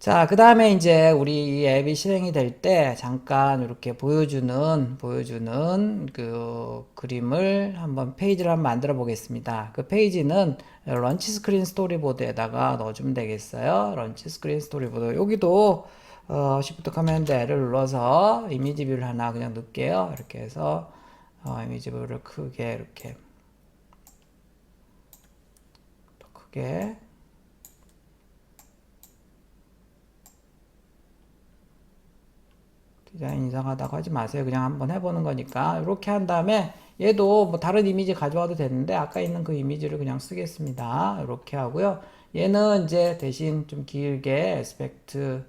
자, 그 다음에 이제 우리 이 앱이 실행이 될 때 잠깐 이렇게 보여주는, 보여주는 그 그림을 한번 페이지를 한번 만들어 보겠습니다. 그 페이지는 런치 스크린 스토리보드에다가 넣어주면 되겠어요. 런치 스크린 스토리보드. 여기도 어, Shift 커맨드 L을 눌러서 이미지 뷰를 하나 그냥 넣을게요. 이렇게 해서 어, 이미지 뷰를 크게 이렇게 더 크게 디자인 이상하다고 하지 마세요. 그냥 한번 해보는 거니까. 이렇게 한 다음에 얘도 뭐 다른 이미지 가져와도 되는데 아까 있는 그 이미지를 그냥 쓰겠습니다. 이렇게 하고요. 얘는 이제 대신 좀 길게 에스펙트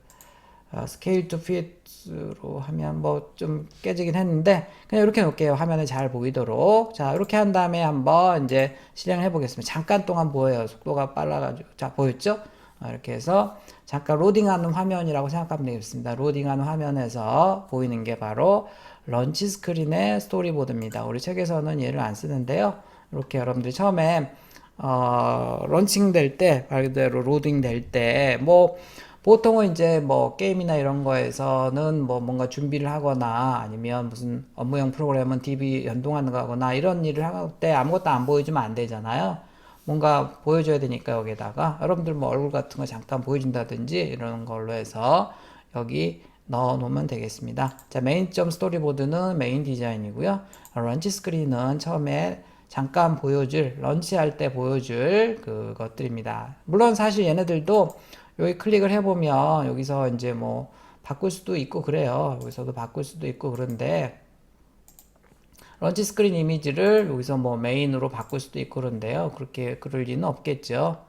스케일 투 핏으로 하면 뭐 좀 깨지긴 했는데 그냥 이렇게 놓을게요. 화면에 잘 보이도록. 자, 이렇게 한 다음에 한번 이제 실행을 해보겠습니다. 잠깐 동안 보여요. 속도가 빨라가지고. 자, 보였죠? 아, 이렇게 해서 잠깐 로딩하는 화면이라고 생각하면 되겠습니다. 로딩하는 화면에서 보이는 게 바로 런치 스크린의 스토리보드입니다. 우리 책에서는 얘를 안 쓰는데요. 이렇게 여러분들이 처음에 어, 런칭 될 때, 말 그대로 로딩 될 때, 뭐, 보통은 이제 뭐 게임이나 이런 거에서는 뭐 뭔가 준비를 하거나 아니면 무슨 업무용 프로그램은 DB 연동하는 거거나 이런 일을 할 때 아무것도 안 보여주면 안 되잖아요. 뭔가 보여줘야 되니까 여기다가 여러분들 뭐 얼굴 같은 거 잠깐 보여준다든지 이런 걸로 해서 여기 넣어 놓으면 되겠습니다. 자, 메인.점 스토리보드는 메인 디자인이고요. 런치 스크린은 처음에 잠깐 보여줄, 런치할 때 보여줄 그것들입니다. 물론 사실 얘네들도 여기 클릭을 해보면 여기서 이제 뭐 바꿀 수도 있고 그래요. 여기서도 바꿀 수도 있고 그런데 런치 스크린 이미지를 여기서 뭐 메인으로 바꿀 수도 있고 그런데요. 그렇게 그럴 리는 없겠죠.